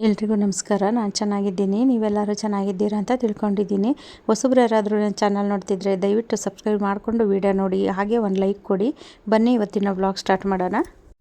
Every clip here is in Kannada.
ಎಲ್ರಿಗೂ ನಮಸ್ಕಾರ. ನಾನು ಚೆನ್ನಾಗಿದ್ದೀನಿ. ನೀವೆಲ್ಲರೂ ಚೆನ್ನಾಗಿದ್ದೀರಾ ಅಂತ ತಿಳ್ಕೊಂಡಿದ್ದೀನಿ. ಹೊಸಬ್ರು ಯಾರಾದರೂ ನನ್ನ ಚಾನಲ್ ನೋಡ್ತಿದ್ರೆ ದಯವಿಟ್ಟು ಸಬ್ಸ್ಕ್ರೈಬ್ ಮಾಡಿಕೊಂಡು ವೀಡಿಯೋ ನೋಡಿ. ಹಾಗೆ ಒಂದು ಲೈಕ್ ಕೊಡಿ. ಬನ್ನಿ ಇವತ್ತಿನ ಬ್ಲಾಗ್ ಸ್ಟಾರ್ಟ್ ಮಾಡೋಣ.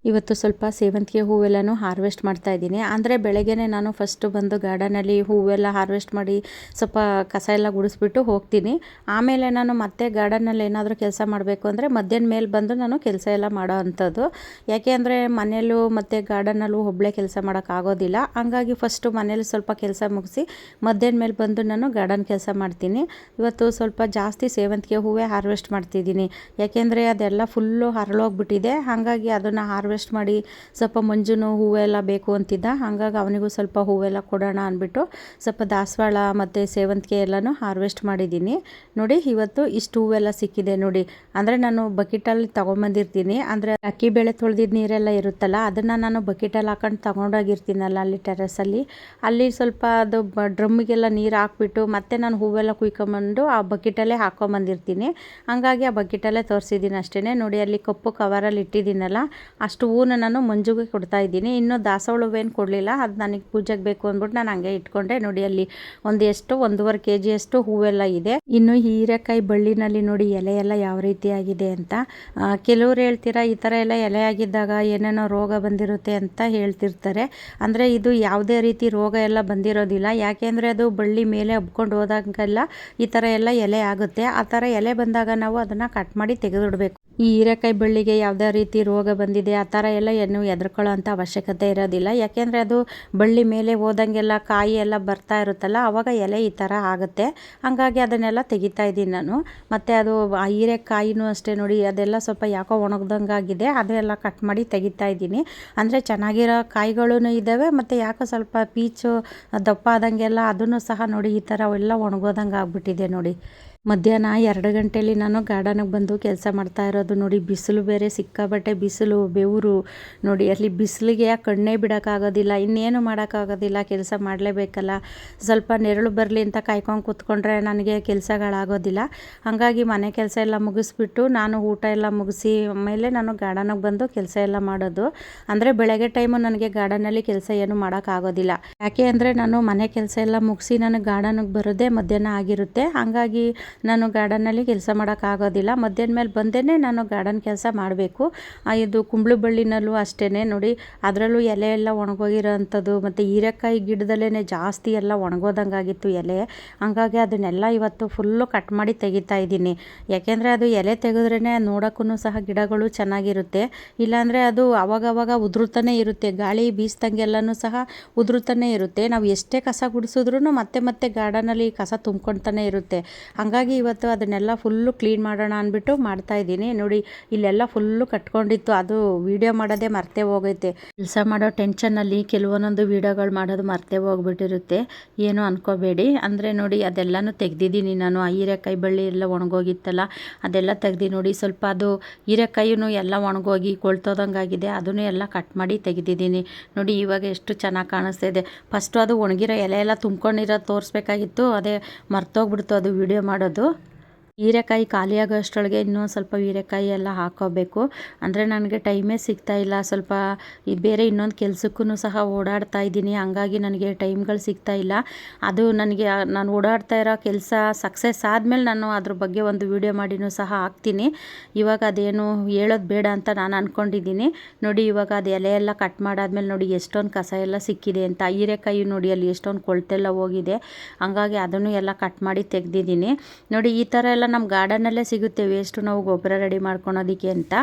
ಇವತ್ತು ಸ್ವಲ್ಪ ಸೇವಂತಿಗೆ ಹೂವೆಲ್ಲನೂ ಹಾರ್ವೆಸ್ಟ್ ಮಾಡ್ತಾ ಇದ್ದೀನಿ. ಅಂದರೆ ಬೆಳಗ್ಗೆನೇ ನಾನು ಫಸ್ಟು ಬಂದು ಗಾರ್ಡನಲ್ಲಿ ಹೂವೆಲ್ಲ ಹಾರ್ವೆಸ್ಟ್ ಮಾಡಿ ಸ್ವಲ್ಪ ಕಸ ಎಲ್ಲ ಗುಡಿಸ್ಬಿಟ್ಟು ಹೋಗ್ತೀನಿ. ಆಮೇಲೆ ನಾನು ಮತ್ತೆ ಗಾರ್ಡನಲ್ಲಿ ಏನಾದರೂ ಕೆಲಸ ಮಾಡಬೇಕು ಅಂದರೆ ಮಧ್ಯಾಹ್ನ ಮೇಲೆ ಬಂದು ನಾನು ಕೆಲಸ ಎಲ್ಲ ಮಾಡೋ ಅಂಥದ್ದು. ಯಾಕೆ ಅಂದರೆ ಮನೆಯಲ್ಲೂ ಮತ್ತು ಗಾರ್ಡನಲ್ಲೂ ಒಬ್ಬಳೇ ಕೆಲಸ ಮಾಡೋಕ್ಕಾಗೋದಿಲ್ಲ ಹಂಗಾಗಿ ಫಸ್ಟು ಮನೇಲಿ ಸ್ವಲ್ಪ ಕೆಲಸ ಮುಗಿಸಿ ಮಧ್ಯಾಹ್ನ ಮೇಲೆ ಬಂದು ನಾನು ಗಾರ್ಡನ್ ಕೆಲಸ ಮಾಡ್ತೀನಿ. ಇವತ್ತು ಸ್ವಲ್ಪ ಜಾಸ್ತಿ ಸೇವಂತಿಗೆ ಹೂವೇ ಹಾರ್ವೆಸ್ಟ್ ಮಾಡ್ತಿದ್ದೀನಿ. ಯಾಕೆಂದರೆ ಅದೆಲ್ಲ ಫುಲ್ಲು ಹರಳೋಗ್ಬಿಟ್ಟಿದೆ. ಹಾಗಾಗಿ ಅದನ್ನು ಹಾರ್ವೆಸ್ಟ್ ಹಾರ್ವೆಸ್ಟ್ ಮಾಡಿ ಸ್ವಲ್ಪ ಮಂಜುನು ಹೂವೆಲ್ಲ ಬೇಕು ಅಂತಿದ್ದ. ಹಾಗಾಗಿ ಅವನಿಗೂ ಸ್ವಲ್ಪ ಹೂವೆಲ್ಲ ಕೊಡೋಣ ಅಂದ್ಬಿಟ್ಟು ಸ್ವಲ್ಪ ದಾಸವಾಳ ಮತ್ತು ಸೇವಂತಿಗೆ ಎಲ್ಲನೂ ಹಾರ್ವೆಸ್ಟ್ ಮಾಡಿದ್ದೀನಿ. ನೋಡಿ, ಇವತ್ತು ಇಷ್ಟು ಹೂವೆಲ್ಲ ಸಿಕ್ಕಿದೆ ನೋಡಿ. ಅಂದರೆ ನಾನು ಬಕೆಟಲ್ಲಿ ತೊಗೊಂಬಂದಿರ್ತೀನಿ. ಅಂದರೆ ಅಕ್ಕಿ ಬೇಳೆ ತೊಳೆದಿದ್ದ ನೀರೆಲ್ಲ ಇರುತ್ತಲ್ಲ, ಅದನ್ನು ನಾನು ಬಕೆಟಲ್ಲಿ ಹಾಕೊಂಡು ತೊಗೊಂಡೋಗಿರ್ತೀನಲ್ಲ ಅಲ್ಲಿ ಟೆರೆಸಲ್ಲಿ ಅಲ್ಲಿ. ಸ್ವಲ್ಪ ಅದು ಡ್ರಮ್ಮಿಗೆಲ್ಲ ನೀರು ಹಾಕ್ಬಿಟ್ಟು ಮತ್ತೆ ನಾನು ಹೂವೆಲ್ಲ ಕುಯ್ಕೊಂಬಂದು ಆ ಬಕೆಟಲ್ಲೇ ಹಾಕೊಂಬಂದಿರ್ತೀನಿ. ಹಂಗಾಗಿ ಆ ಬಕೆಟಲ್ಲೇ ತೋರಿಸಿದ್ದೀನಿ ಅಷ್ಟೇ ನೋಡಿ, ಅಲ್ಲಿ ಕಪ್ಪು ಕವರಲ್ಲಿ ಇಟ್ಟಿದ್ದೀನಲ್ಲ, ಅಷ್ಟು ಅಷ್ಟು ಹೂವನ್ನ ನಾನು ಮಂಜುಗೆ ಕೊಡ್ತಾ ಇದ್ದೀನಿ. ಇನ್ನೂ ದಾಸವಾಳ ಹೂವೇನು ಕೊಡಲಿಲ್ಲ. ಅದು ನನಗೆ ಪೂಜೆಗೆ ಬೇಕು ಅಂದ್ಬಿಟ್ಟು ನಾನು ಹಂಗೆ ಇಟ್ಕೊಂಡೆ. ನೋಡಿ ಅಲ್ಲಿ ಒಂದು ಎಷ್ಟು ಒಂದೂವರೆ ಕೆ ಜಿಯಷ್ಟು ಹೂವೆಲ್ಲ ಇದೆ. ಇನ್ನು ಹೀರೆಕಾಯಿ ಬಳ್ಳಿನಲ್ಲಿ ನೋಡಿ ಎಲೆ ಎಲ್ಲ ಯಾವ ರೀತಿ ಆಗಿದೆ ಅಂತ. ಕೆಲವ್ರು ಹೇಳ್ತೀರಾ, ಈ ಥರ ಎಲ್ಲ ಎಲೆ ಆಗಿದ್ದಾಗ ಏನೇನೋ ರೋಗ ಬಂದಿರುತ್ತೆ ಅಂತ ಹೇಳ್ತಿರ್ತಾರೆ. ಅಂದರೆ ಇದು ಯಾವುದೇ ರೀತಿ ರೋಗ ಎಲ್ಲ ಬಂದಿರೋದಿಲ್ಲ. ಯಾಕೆಂದರೆ ಅದು ಬಳ್ಳಿ ಮೇಲೆ ಹಬ್ಕೊಂಡು ಹೋದಾಗೆಲ್ಲ ಈ ಥರ ಎಲ್ಲ ಎಲೆ ಆಗುತ್ತೆ. ಆ ಥರ ಎಲೆ ಬಂದಾಗ ನಾವು ಅದನ್ನು ಕಟ್ ಮಾಡಿ ತೆಗೆದುಬಿಡ್ಬೇಕು. ಈ ಹೀರೆಕಾಯಿ ಬಳ್ಳಿಗೆ ಯಾವುದೇ ರೀತಿ ರೋಗ ಬಂದಿದೆ, ಆ ಥರ ಎಲ್ಲ ಏನು ಹೆದರ್ಕೊಳ್ಳೋ ಅಂಥ ಅವಶ್ಯಕತೆ ಇರೋದಿಲ್ಲ. ಯಾಕೆಂದರೆ ಅದು ಬಳ್ಳಿ ಮೇಲೆ ಹೋದಂಗೆಲ್ಲ ಕಾಯಿ ಎಲ್ಲ ಬರ್ತಾ ಇರುತ್ತಲ್ಲ ಆವಾಗ ಎಲೆ ಈ ಥರ ಆಗುತ್ತೆ. ಹಾಗಾಗಿ ಅದನ್ನೆಲ್ಲ ತೆಗಿತಾ ಇದ್ದೀನಿ ನಾನು. ಮತ್ತು ಅದು ಆ ಹೀರೆಕಾಯಿನೂ ಅಷ್ಟೇ ನೋಡಿ, ಅದೆಲ್ಲ ಸ್ವಲ್ಪ ಯಾಕೋ ಒಣಗ್ದಂಗಾಗಿದೆ, ಅದೆಲ್ಲ ಕಟ್ ಮಾಡಿ ತೆಗಿತಾ ಇದ್ದೀನಿ. ಅಂದರೆ ಚೆನ್ನಾಗಿರೋ ಕಾಯಿಗಳೂ ಇದ್ದಾವೆ, ಮತ್ತು ಯಾಕೋ ಸ್ವಲ್ಪ ಪೀಚು ದಪ್ಪ ಆದಂಗೆಲ್ಲ ಅದನ್ನು ಸಹ ನೋಡಿ, ಈ ಥರ ಎಲ್ಲ ಒಣಗೋದಂಗೆ ಆಗಿಬಿಟ್ಟಿದೆ ನೋಡಿ. ಮಧ್ಯಾಹ್ನ ಎರಡು ಗಂಟೆಯಲ್ಲಿ ನಾನು ಗಾರ್ಡನಿಗೆ ಬಂದು ಕೆಲಸ ಮಾಡ್ತಾ ಇರೋದು ನೋಡಿ, ಬಿಸಿಲು ಬೇರೆ ಸಿಕ್ಕಾಬಟ್ಟೆ ಬಿಸಿಲು, ಬೆವರು ನೋಡಿ. ಅಲ್ಲಿ ಬಿಸಿಲಿಗೆ ಕಣ್ಣೇ ಬಿಡೋಕ್ಕಾಗೋದಿಲ್ಲ, ಇನ್ನೇನು ಮಾಡೋಕ್ಕಾಗೋದಿಲ್ಲ, ಕೆಲಸ ಮಾಡಲೇಬೇಕಲ್ಲ. ಸ್ವಲ್ಪ ನೆರಳು ಬರಲಿ ಅಂತ ಕಾಯ್ಕೊಂಡು ಕೂತ್ಕೊಂಡ್ರೆ ನನಗೆ ಕೆಲಸಗಳಾಗೋದಿಲ್ಲ. ಹಾಗಾಗಿ ಮನೆ ಕೆಲಸ ಎಲ್ಲ ಮುಗಿಸ್ಬಿಟ್ಟು ನಾನು ಊಟ ಎಲ್ಲ ಮುಗಿಸಿ ಆಮೇಲೆ ನಾನು ಗಾರ್ಡನಿಗೆ ಬಂದು ಕೆಲಸ ಎಲ್ಲ ಮಾಡೋದು. ಅಂದರೆ ಬೆಳಗ್ಗೆ ಟೈಮು ನನಗೆ ಗಾರ್ಡನಲ್ಲಿ ಕೆಲಸ ಏನು ಮಾಡೋಕ್ಕಾಗೋದಿಲ್ಲ. ಯಾಕೆ ಅಂದರೆ ನಾನು ಮನೆ ಕೆಲಸ ಎಲ್ಲ ಮುಗಿಸಿ ನಾನು ಗಾರ್ಡನಿಗೆ ಬರೋದೇ ಮಧ್ಯಾಹ್ನ ಆಗಿರುತ್ತೆ. ಹಾಗಾಗಿ ನಾನು ಗಾರ್ಡನ್ನಲ್ಲಿ ಕೆಲಸ ಮಾಡೋಕ್ಕಾಗೋದಿಲ್ಲ. ಮಧ್ಯಾಹ್ನ ಮೇಲೆ ಬಂದೇ ನಾನು ಗಾರ್ಡನ್ ಕೆಲಸ ಮಾಡಬೇಕು. ಇದು ಕುಂಬಳು ಬಳ್ಳಿನಲ್ಲೂ ಅಷ್ಟೇ ನೋಡಿ, ಅದರಲ್ಲೂ ಎಲೆ ಎಲ್ಲ ಒಣಗೋಗಿರೋ ಅಂಥದ್ದು ಮತ್ತು ಹೀರೆಕಾಯಿ ಗಿಡದಲ್ಲೇ ಜಾಸ್ತಿ ಎಲ್ಲ ಒಣಗೋದಂಗಾಗಿತ್ತು ಎಲೆ. ಹಂಗಾಗಿ ಅದನ್ನೆಲ್ಲ ಇವತ್ತು ಫುಲ್ಲು ಕಟ್ ಮಾಡಿ ತೆಗಿತಾ ಇದ್ದೀನಿ. ಯಾಕೆಂದರೆ ಅದು ಎಲೆ ತೆಗೆದ್ರೇ ನೋಡೋಕ್ಕೂ ಸಹ ಗಿಡಗಳು ಚೆನ್ನಾಗಿರುತ್ತೆ. ಇಲ್ಲಾಂದರೆ ಅದು ಅವಾಗವಾಗ ಉದುರುತ್ತಾನೆ ಇರುತ್ತೆ. ಗಾಳಿ ಬೀಸ್ದಂಗೆಲ್ಲನೂ ಸಹ ಉದುರುತ್ತಾನೆ ಇರುತ್ತೆ. ನಾವು ಎಷ್ಟೇ ಕಸ ಗುಡಿಸಿದ್ರೂ ಮತ್ತೆ ಮತ್ತೆ ಗಾರ್ಡನಲ್ಲಿ ಕಸ ತುಂಬ್ಕೊಳ್ತಾನೆ ಇರುತ್ತೆ. ಹಂಗಾಗಿ ಹಾಗಾಗಿ ಇವತ್ತು ಅದನ್ನೆಲ್ಲ ಫುಲ್ಲು ಕ್ಲೀನ್ ಮಾಡೋಣ ಅಂದ್ಬಿಟ್ಟು ಮಾಡ್ತಾ ಇದ್ದೀನಿ. ನೋಡಿ, ಇಲ್ಲೆಲ್ಲ ಫುಲ್ಲು ಕಟ್ಕೊಂಡಿತ್ತು. ಅದು ವೀಡಿಯೋ ಮಾಡೋದೇ ಮರ್ತೆ ಹೋಗೈತೆ. ಕೆಲಸ ಮಾಡೋ ಟೆನ್ಷನ್ನಲ್ಲಿ ಕೆಲವೊಂದೊಂದು ವಿಡಿಯೋಗಳು ಮಾಡೋದು ಮರ್ತೆ ಹೋಗ್ಬಿಟ್ಟಿರುತ್ತೆ. ಏನು ಅನ್ಕೋಬೇಡಿ. ಅಂದರೆ ನೋಡಿ, ಅದೆಲ್ಲನೂ ತೆಗ್ದಿದ್ದೀನಿ ನಾನು. ಆ ಹೀರೆಕಾಯಿ ಬಳ್ಳಿ ಎಲ್ಲ ಒಣಗೋಗಿತ್ತಲ್ಲ, ಅದೆಲ್ಲ ತೆಗ್ದು ನೋಡಿ, ಸ್ವಲ್ಪ ಅದು ಹೀರೆಕಾಯಿನೂ ಎಲ್ಲ ಒಣಗೋಗಿ ಕೊಳ್ತೋದಂಗಾಗಿದೆ. ಅದನ್ನು ಎಲ್ಲ ಕಟ್ ಮಾಡಿ ತೆಗೆದಿದ್ದೀನಿ. ನೋಡಿ, ಇವಾಗ ಎಷ್ಟು ಚೆನ್ನಾಗಿ ಕಾಣಿಸ್ತಾ ಇದೆ. ಫಸ್ಟು ಅದು ಒಣಗಿರೋ ಎಲೆ ಎಲ್ಲ ತುಂಬ್ಕೊಂಡಿರೋ ತೋರಿಸ್ಬೇಕಾಗಿತ್ತು. ಅದೇ ಮರ್ತೋಗ್ಬಿಡ್ತು ಅದು ವಿಡಿಯೋ ಮಾಡೋದು. ಮಾಡೋದು ಹೀರೆಕಾಯಿ ಖಾಲಿಯಾಗೋ ಅಷ್ಟರೊಳಗೆ ಇನ್ನೂ ಸ್ವಲ್ಪ ಹೀರೆಕಾಯಿ ಎಲ್ಲ ಹಾಕೋಬೇಕು. ಅಂದರೆ ನನಗೆ ಟೈಮೇ ಸಿಗ್ತಾ ಇಲ್ಲ. ಸ್ವಲ್ಪ ಬೇರೆ ಇನ್ನೊಂದು ಕೆಲಸಕ್ಕೂ ಸಹ ಓಡಾಡ್ತಾ ಇದ್ದೀನಿ. ಹಂಗಾಗಿ ನನಗೆ ಟೈಮ್ಗಳು ಸಿಗ್ತಾ ಇಲ್ಲ. ಅದು ನನಗೆ, ನಾನು ಓಡಾಡ್ತಾ ಇರೋ ಕೆಲಸ ಸಕ್ಸಸ್ ಆದಮೇಲೆ ನಾನು ಅದ್ರ ಬಗ್ಗೆ ಒಂದು ವಿಡಿಯೋ ಮಾಡಿನೂ ಸಹ ಹಾಕ್ತೀನಿ. ಇವಾಗ ಅದೇನು ಹೇಳೋದು ಬೇಡ ಅಂತ ನಾನು ಅಂದ್ಕೊಂಡಿದ್ದೀನಿ ನೋಡಿ, ಇವಾಗ ಅದು ಎಲೆಯೆಲ್ಲ ಕಟ್ ಮಾಡಾದ್ಮೇಲೆ ನೋಡಿ ಎಷ್ಟೊಂದು ಕಸ ಎಲ್ಲ ಸಿಕ್ಕಿದೆ ಅಂತ. ಹೀರೆಕಾಯಿ ನೋಡಿ, ಅಲ್ಲಿ ಎಷ್ಟೊಂದು ಕೊಳ್ತೆಲ್ಲ ಹೋಗಿದೆ. ಹಂಗಾಗಿ ಅದನ್ನು ಎಲ್ಲ ಕಟ್ ಮಾಡಿ ತೆಗೆದಿದ್ದೀನಿ. ನೋಡಿ, ಈ ಥರ ಎಲ್ಲ ಎಲ್ಲ ನಮ್ಮ ಗಾರ್ಡನಲ್ಲೇ ಸಿಗುತ್ತೆ. ವೇಸ್ಟು ನಾವು ಗೊಬ್ಬರ ರೆಡಿ ಮಾಡ್ಕೊಳೋದಕ್ಕೆ ಅಂತ.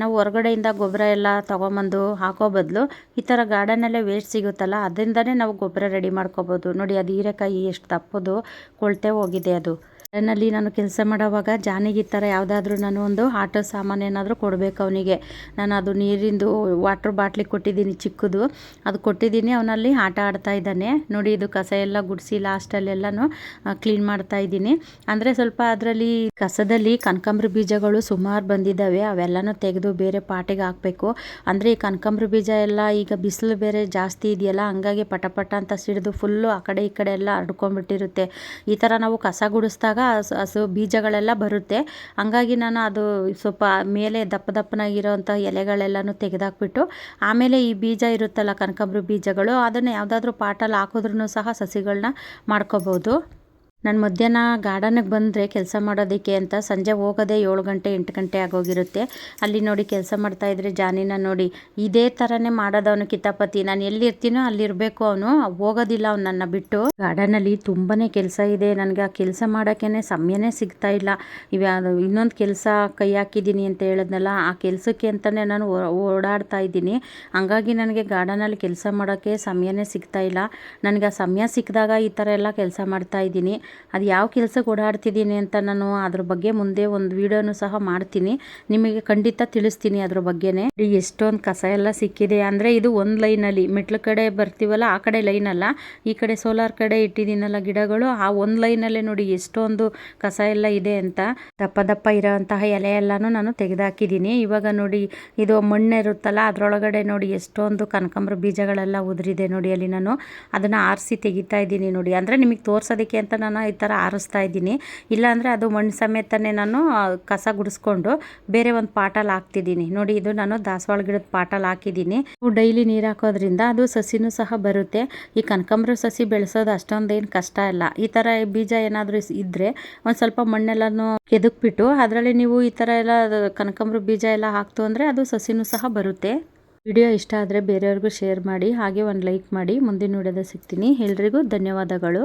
ನಾವು ಹೊರಗಡೆಯಿಂದ ಗೊಬ್ಬರ ಎಲ್ಲ ತೊಗೊಂಬಂದು ಹಾಕೋ ಬದಲು ಈ ಥರ ಗಾರ್ಡನಲ್ಲೇ ವೇಸ್ಟ್ ಸಿಗುತ್ತಲ್ಲ, ಅದರಿಂದನೇ ನಾವು ಗೊಬ್ಬರ ರೆಡಿ ಮಾಡ್ಕೋಬೋದು. ನೋಡಿ ಅದು ಹೀರೆಕಾಯಿ ಎಷ್ಟು ತಪ್ಪದು, ಕೊಳ್ತೆ ಹೋಗಿದೆ ಅದು. ನಲ್ಲಿ ನಾನು ಕೆಲಸ ಮಾಡೋವಾಗ ಜಾನಿಗೆ ಈ ಥರ ಯಾವುದಾದ್ರೂ ನಾನು ಒಂದು ಆಟೋ ಸಾಮಾನು ಏನಾದರೂ ಕೊಡಬೇಕು ಅವನಿಗೆ. ನಾನು ಅದು ನೀರಿಂದು ವಾಟ್ರ್ ಬಾಟ್ಲಿ ಕೊಟ್ಟಿದ್ದೀನಿ ಚಿಕ್ಕದು. ಅದು ಕೊಟ್ಟಿದ್ದೀನಿ, ಅವನಲ್ಲಿ ಆಟ ಆಡ್ತಾ ಇದ್ದಾನೆ. ನೋಡಿ ಇದು ಕಸ ಎಲ್ಲ ಗುಡಿಸಿ ಲಾಸ್ಟಲ್ಲೆಲ್ಲನೂ ಕ್ಲೀನ್ ಮಾಡ್ತಾ ಇದ್ದೀನಿ. ಅಂದರೆ ಸ್ವಲ್ಪ ಅದರಲ್ಲಿ ಕಸದಲ್ಲಿ ಕನಕಾಂಬ್ರ ಬೀಜಗಳು ಸುಮಾರು ಬಂದಿದ್ದಾವೆ. ಅವೆಲ್ಲನೂ ತೆಗೆದು ಬೇರೆ ಪಾಟಿಗೆ ಹಾಕಬೇಕು. ಅಂದರೆ ಈ ಕನಕಾಂಬ್ರ ಬೀಜ ಎಲ್ಲ ಈಗ ಬಿಸಿಲು ಬೇರೆ ಜಾಸ್ತಿ ಇದೆಯಲ್ಲ, ಹಂಗಾಗಿ ಪಟ ಪಟ ಅಂತ ಸಿಡಿದು ಫುಲ್ಲು ಆ ಕಡೆ ಈ ಕಡೆ ಎಲ್ಲ ಹರಡ್ಕೊಂಡ್ಬಿಟ್ಟಿರುತ್ತೆ ಈ ಥರ ನಾವು ಕಸ ಗುಡಿಸ್ದಾಗ ಹಸು ಹಸು ಬೀಜಗಳೆಲ್ಲ ಬರುತ್ತೆ. ಹಂಗಾಗಿ ನಾನು ಅದು ಸ್ವಲ್ಪ ಮೇಲೆ ದಪ್ಪ ದಪ್ಪನಾಗಿರೋವಂಥ ಎಲೆಗಳೆಲ್ಲನೂ ತೆಗೆದಾಕ್ಬಿಟ್ಟು, ಆಮೇಲೆ ಈ ಬೀಜ ಇರುತ್ತಲ್ಲ ಕನಕಾಂಬ್ರ ಬೀಜಗಳು, ಅದನ್ನು ಯಾವುದಾದ್ರೂ ಪಾಟಲ್ಲಿ ಹಾಕಿದ್ರೂ ಸಹ ಸಸಿಗಳನ್ನ ಮಾಡ್ಕೋಬೋದು. ನಾನು ಮಧ್ಯಾಹ್ನ ಗಾರ್ಡನಿಗೆ ಬಂದರೆ ಕೆಲಸ ಮಾಡೋದಕ್ಕೆ ಅಂತ ಸಂಜೆ ಹೋಗೋದೆ ಏಳು ಗಂಟೆ, ಎಂಟು ಗಂಟೆ ಆಗೋಗಿರುತ್ತೆ. ಅಲ್ಲಿ ನೋಡಿ ಕೆಲಸ ಮಾಡ್ತಾಯಿದ್ರೆ ಜಾನಿನ ನೋಡಿ, ಇದೇ ಥರನೇ ಮಾಡೋದು ಅವನು ಕಿತಾಪತಿ. ನಾನು ಎಲ್ಲಿರ್ತೀನೋ ಅಲ್ಲಿರಬೇಕು ಅವನು. ಹೋಗೋದಿಲ್ಲ ಅವ್ನು ನನ್ನ ಬಿಟ್ಟು. ಗಾರ್ಡನಲ್ಲಿ ತುಂಬಾ ಕೆಲಸ ಇದೆ. ನನಗೆ ಆ ಕೆಲಸ ಮಾಡೋಕ್ಕೇ ಸಮಯನೇ ಸಿಗ್ತಾ ಇಲ್ಲ. ಇವ್ಯಾವ ಇನ್ನೊಂದು ಕೆಲಸ ಕೈ ಹಾಕಿದ್ದೀನಿ ಅಂತ ಹೇಳಿದ್ನಲ್ಲ, ಆ ಕೆಲಸಕ್ಕೆ ಅಂತಲೇ ನಾನು ಓಡಾಡ್ತಾ ಇದ್ದೀನಿ. ಹಂಗಾಗಿ ನನಗೆ ಗಾರ್ಡನಲ್ಲಿ ಕೆಲಸ ಮಾಡೋಕ್ಕೆ ಸಮಯನೇ ಸಿಗ್ತಾ ಇಲ್ಲ. ನನಗೆ ಆ ಸಮಯ ಸಿಕ್ಕಿದಾಗ ಈ ಥರ ಎಲ್ಲ ಕೆಲಸ ಮಾಡ್ತಾ ಇದ್ದೀನಿ. ಅದು ಯಾವ ಕೆಲಸಕ್ಕೆ ಓಡಾಡ್ತಿದ್ದೀನಿ ಅಂತ ನಾನು ಅದ್ರ ಬಗ್ಗೆ ಮುಂದೆ ಒಂದು ವಿಡಿಯೋನು ಸಹ ಮಾಡ್ತೀನಿ. ನಿಮಗೆ ಖಂಡಿತ ತಿಳಿಸ್ತೀನಿ ಅದ್ರ ಬಗ್ಗೆನೇ. ಎಷ್ಟೊಂದು ಕಸ ಎಲ್ಲ ಸಿಕ್ಕಿದೆ ಅಂದರೆ ಇದು ಒಂದು ಲೈನಲ್ಲಿ ಮೆಟ್ಲು ಕಡೆ ಬರ್ತೀವಲ್ಲ, ಆ ಕಡೆ ಲೈನ್ ಅಲ್ಲ. ಈ ಕಡೆ ಸೋಲಾರ್ ಕಡೆ ಇಟ್ಟಿದ್ದೀನಲ್ಲ ಗಿಡಗಳು, ಆ ಒಂದು ಲೈನಲ್ಲೇ ನೋಡಿ ಎಷ್ಟೊಂದು ಕಸ ಎಲ್ಲ ಇದೆ ಅಂತ. ದಪ್ಪ ದಪ್ಪ ಇರೋವಂತಹ ಎಲೆ ಎಲ್ಲನೂ ನಾನು ತೆಗೆದಾಕಿದ್ದೀನಿ. ಇವಾಗ ನೋಡಿ ಇದು ಮಣ್ಣಿರುತ್ತಲ್ಲ ಅದರೊಳಗಡೆ ನೋಡಿ ಎಷ್ಟೊಂದು ಕನಕಾಂಬ್ರ ಬೀಜಗಳೆಲ್ಲ ಉದುರಿದೆ ನೋಡಿ ಅಲ್ಲಿ ನಾನು. ಅದನ್ನು ಆರಿಸಿ ತೆಗಿತಾ ಇದ್ದೀನಿ ನೋಡಿ. ಅಂದರೆ ನಿಮಗೆ ತೋರ್ಸೋದಕ್ಕೆ ಅಂತ ನಾನು ಈ ಥರ ಆರಿಸ್ತಾ ಇದ್ದೀನಿ. ಇಲ್ಲಾಂದರೆ ಅದು ಮಣ್ಣು ಸಮೇತನೇ ನಾನು ಕಸ ಗುಡಿಸ್ಕೊಂಡು ಬೇರೆ ಒಂದು ಪಾಟಲ್ಲಿ ಹಾಕ್ತಿದ್ದೀನಿ. ನೋಡಿ, ಇದು ನಾನು ದಾಸವಾಳ ಗಿಡದ ಪಾಟಲ್ಲಿ ಹಾಕಿದ್ದೀನಿ. ಡೈಲಿ ನೀರು ಹಾಕೋದ್ರಿಂದ ಅದು ಸಸಿನೂ ಸಹ ಬರುತ್ತೆ. ಈ ಕನಕಾಂಬ್ರ ಸಸಿ ಬೆಳೆಸೋದು ಅಷ್ಟೊಂದೇನು ಕಷ್ಟ ಇಲ್ಲ. ಈ ಥರ ಬೀಜ ಏನಾದರೂ ಇದ್ದರೆ ಒಂದು ಸ್ವಲ್ಪ ಮಣ್ಣೆಲ್ಲನೂ ಕೆದಕ್ಬಿಟ್ಟು ಅದರಲ್ಲಿ ನೀವು ಈ ಥರ ಎಲ್ಲ ಕನಕಾಂಬ್ರ ಬೀಜ ಎಲ್ಲ ಹಾಕ್ತು ಅಂದರೆ ಅದು ಸಸಿನೂ ಸಹ ಬರುತ್ತೆ. ವಿಡಿಯೋ ಇಷ್ಟ ಆದರೆ ಬೇರೆಯವ್ರಿಗೂ ಶೇರ್ ಮಾಡಿ, ಹಾಗೆ ಒಂದು ಲೈಕ್ ಮಾಡಿ. ಮುಂದಿನ ವಿಡಿಯೋದ ಸಿಗ್ತೀನಿ. ಎಲ್ರಿಗೂ ಧನ್ಯವಾದಗಳು.